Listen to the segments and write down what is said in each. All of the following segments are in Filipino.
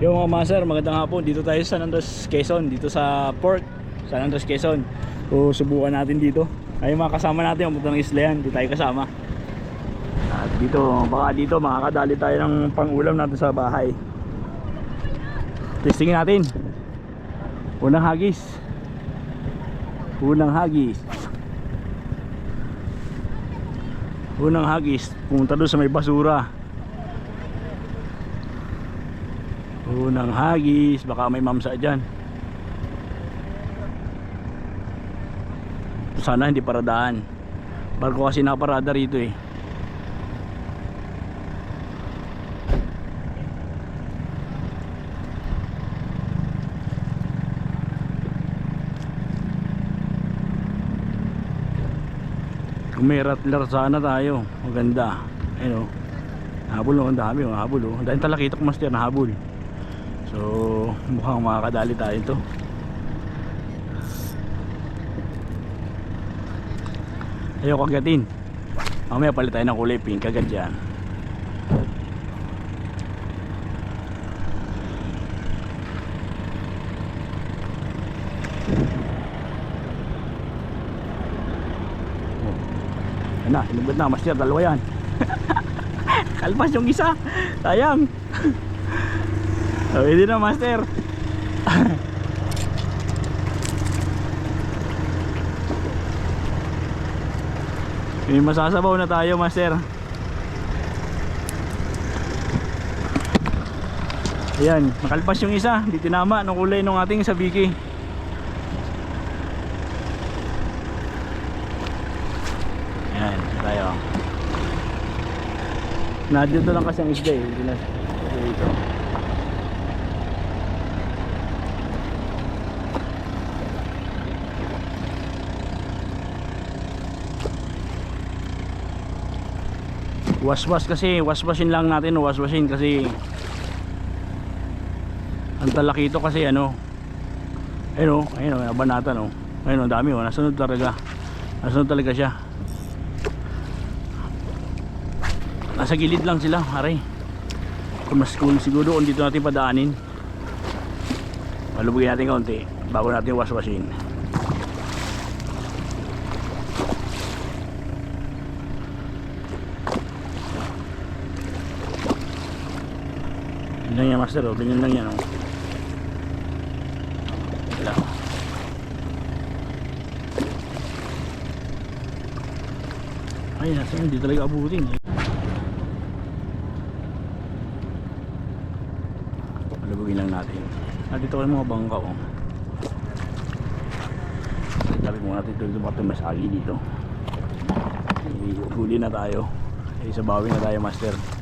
Yung mga master, magandang hapon. Dito tayo sa San Andres, Quezon. Dito sa port, San Andres, Quezon. So, subukan natin dito. Ay, mga kasama natin, ang punta ng isla yan. Di tayo kasama. At dito, baka dito, makakadali tayo ng pangulam natin sa bahay. Testingin natin. Unang hagis. Unang hagis. Unang hagis, pumunta doon sa may basura. Unang hagis, baka may mamsa dyan. Sana hindi paradaan. Barko kasi nakaparada rito eh. Rattler sana tayo, maganda. Ayun oh. Habol oh, ang dami oh, habol oh. Dami talakitok master na habol. So, mukhang makakadali tayo ito. Ayaw kagatin. Mamaya palit tayo ng kulay pink agad yan. Oh. Na, sinugod na, master, dalawa yan. Kalpas yung isa. Sayang. Hindi na, master. May masasabaw na tayo, master. Ayan, nakalpas yung isa. Di tinama ng kulay ng ating sabiki. Ayan, tayo. Nadito lang kasi ang isda eh. Hindi na dito. Waswas kasi waswasin lang natin waswasin kasi ang talakito kasi ano ayun o ayun o nabanatan o ayun o dami o nasunod talaga. Nasunod talaga siya. Nasa gilid lang sila aray. Kung mas cool siguro kung dito natin padaanin. Malubugin natin kaunti bago natin waswasin lang yan master oh. Ganyan lang yan oh. Wala. Ay, nasa hindi talaga abutin eh. Malabugin lang natin. Ah, dito ko mga bangka oh. Sabi mo natin ito baka mas agi dito. Huli na tayo. Eh, sa bawi na tayo master.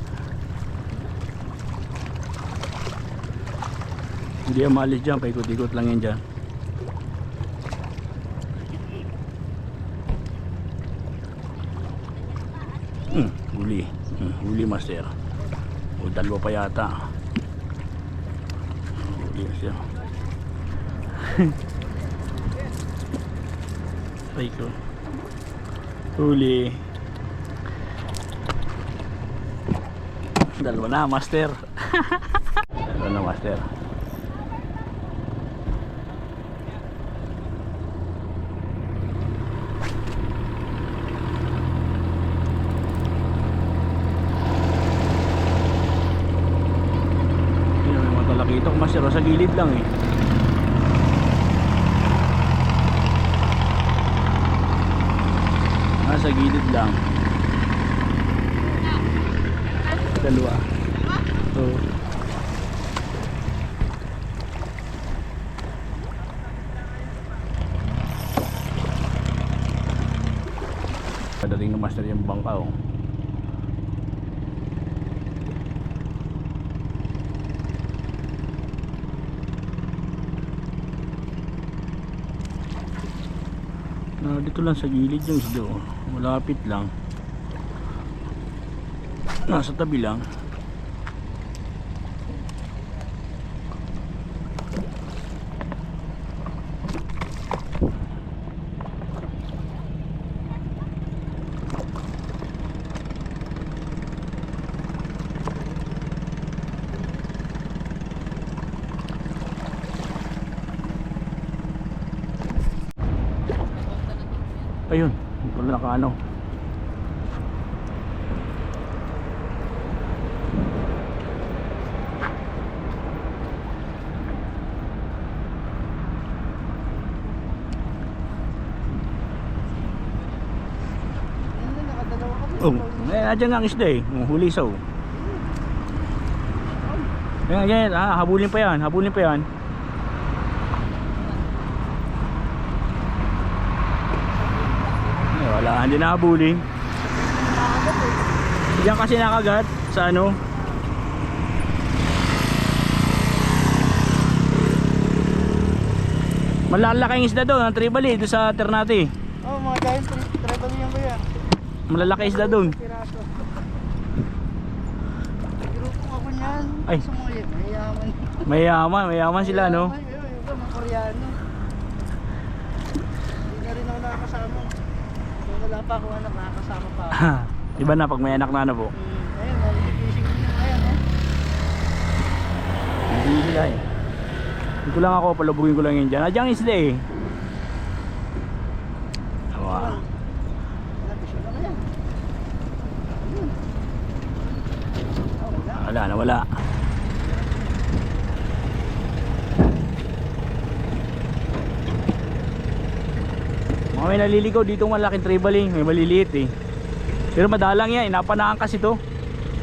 Hindi yan maalis dyan, paikot-ikot lang yan dyan. Hmm, huli. Hmm, huli master. O dalawa pa yata. Huli master. Aray ko. Huli. Dalawa na master. Dalawa na master. Yun, talakitok master sa gilid lang eh. Nasa gilid lang. Dalawa. So, Padating ng master yung bangka oh. Dito lang sa gilid yung isda oh. malapit lang nasa tabi lang Ayun, wala naka ano. Oh, eh, nandiyan nga ang isda eh. Oh, huli sa oh. Yan, yan, ah, habulin pa yan, habulin pa yan. Eh, wala, hindi na habulin. Diyan kasi nakagat sa ano. Malalaking isda doon, ang tribali doon sa Ternate. Oh, mga giant treble yan ko yan. Malalaki isda doon. Grupo ako niyan. Ay. Mayaman. Mayaman, mayaman sila no. Mga Koreano. Hindi na rin ako nakakasama. Wala pa ako anak, nakakasama pa ako. Iba na pag may anak na ano po. Hmm, ayun, nalilipishing ko na ngayon, eh. Hindi sila eh. Hindi ko lang ako, palubugin ko lang yun dyan. Adyang isda eh. Wow. Oh. Wala na, wala. May naliligaw dito malaking tribal eh. May maliliit eh. Pero madalang yan. Inapanaan kasi to.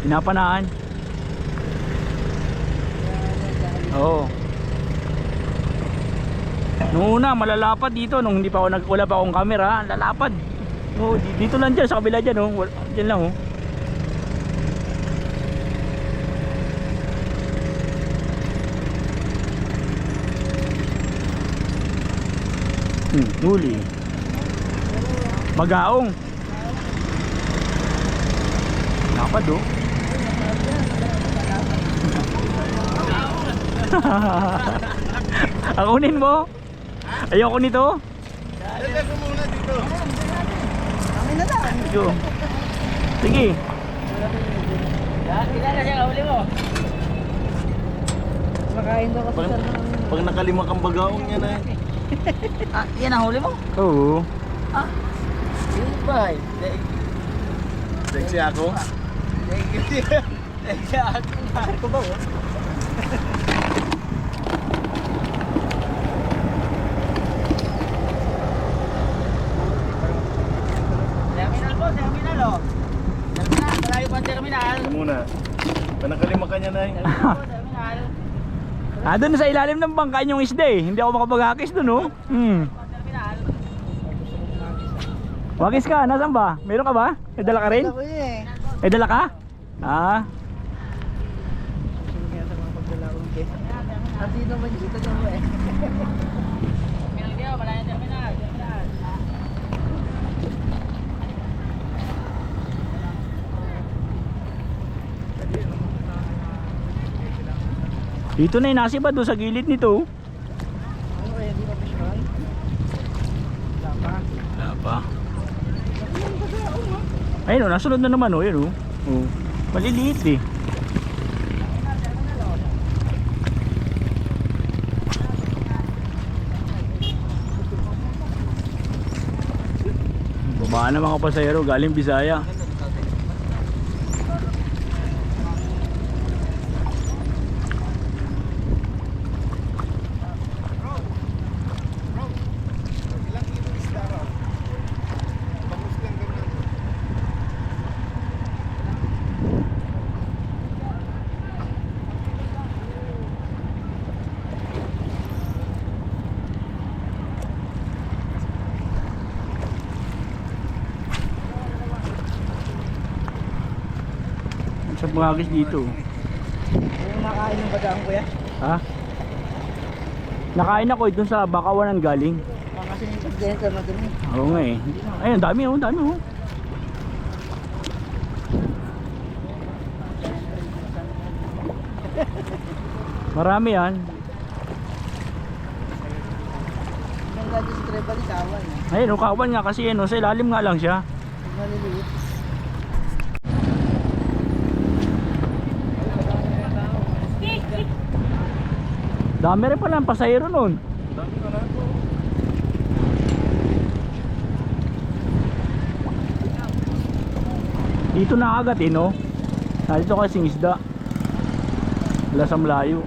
Inapanaan. Oo. Nung una, malalapad dito. Nung hindi pa ako nag, wala pa akong camera. Lalapad. Di- dito lang dyan, sa kabila dyan. Oh. Dyan lang oh. Hmm, huli. Magaong. Lapad oh. Akunin mo. Ayoko nito. Lalagay ko muna dito. Kami na lang. Sige. Kilala siya, kahuli mo. Makain daw kasi Pag, sa pag nakalima kang bagaong yan eh. Ah, yan ang huli mo? Oo. Yun ba? Sexy ako. Exact. Ko ba? Terminal po, terminal. Terminal, malayo pa ang terminal. Ano muna. Pag nakalima ka niya na. Ah, doon sa ilalim ng bangkain yung isda eh. Hindi ako makapag-hakis doon oh. Hmm. Wagis ka, nasan ba? Meron ka ba? May dala ka rin? Eh. May dala ka? Ah. Ke? At dito na mo eh? Terminal kayo, malayo terminal. Dito na yung nasiba doon sa gilid nito. Ano kaya di ba fishman? Wala pa. Wala pa. Ayun oh, nasunod na naman oh. Ayun oh. oh. Maliliit eh. Baba na mga pasahero galing Bisaya. Sa guys dito. Yung nakain ng badaang kuya? Ha? Nakain ako eh, dun sa Bakawanan galing. Kasi yung pagdenta na dun eh. Oo nga eh. Ayun, dami oh, dami oh. Marami yan. Yung gadyo sa kawan eh. Ayun, oh, kawan nga kasi ano, sa ilalim nga lang siya. Maliliit. Dami rin pala ang pasahero nun. Dami pala po. Dito na agad eh no. Nandito kasing isda. Lasam layo.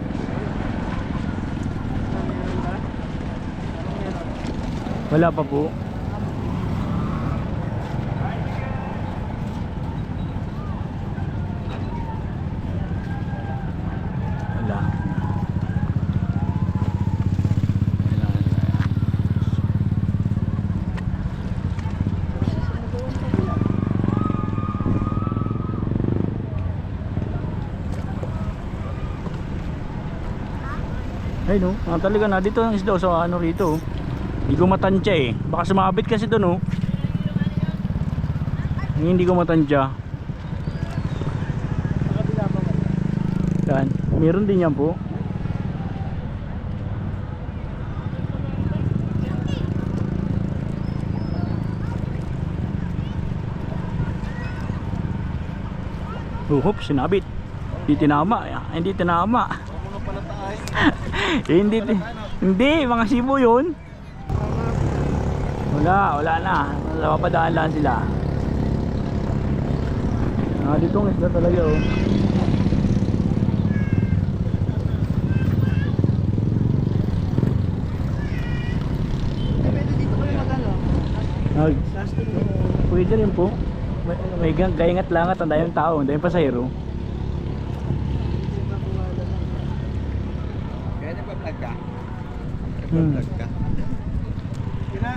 Wala pa po. Ay no, ah, talaga na dito ang isda sa ano rito. oh. Hindi ko matansya eh. Baka sumabit kasi doon oh. Hindi ko matansya. Yan, meron din yan po. Oh, hop, sinabit. Hindi tinama. ah, Hindi tinama. Mga pala tayo. hindi, hindi, mga sibo yun. Wala, wala na. Napapadaan lang sila. Ah, dito ang isda talaga oh. Mo. pwede rin po. May, may gang- gayangat lang at ang dayong tao, ang dayong pasahero. Ka? Hmm. ka? Gina,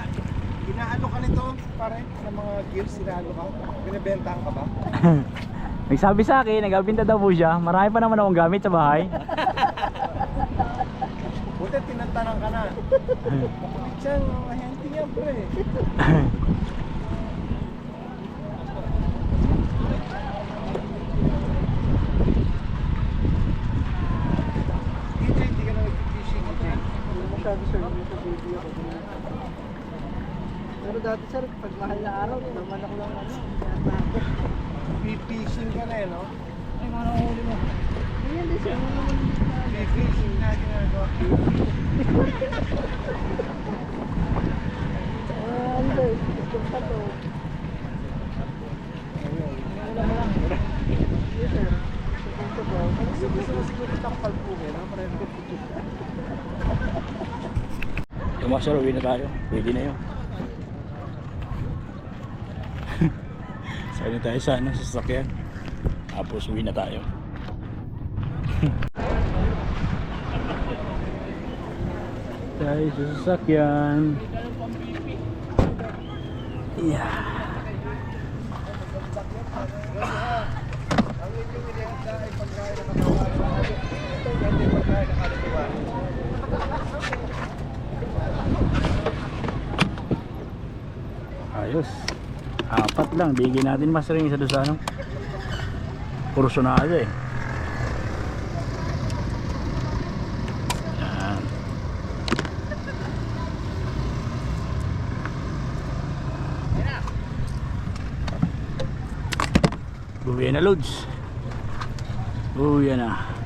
ginaano ka nito, pare, ng mga gears, ginaano ka? Binibentahan ka ba? Nagsabi sa akin, nagabinta daw po siya. Marami pa naman akong gamit sa bahay. Buti tinantanang ka na. Siya, ahente niya, pre. DJ, hindi ka na nag-fishing, DJ. Masyado sir, hindi sa video ako. Pero dati sir, pag mahal na araw, naman ako lang ano, natakot. Fishing ka na eh, no? Ay, mga nakahuli mo. Ayan din sir, Fishing na ginagawa. Ano, gusto pa to. Yes sir. Gusto ko. Gusto mo siguro takpal po eh, no? Pareho. Tumasar, uwi na tayo. Pwede na yun. Sali tayo sa ano, sa sasakyan. Tapos uwi na tayo. tayo sa sasakyan. Yeah. Ayos. Apat lang. Bigyan natin mas rin isa doon sa ano. Kursunado eh. Yan. Uwi na loads. Uwi na.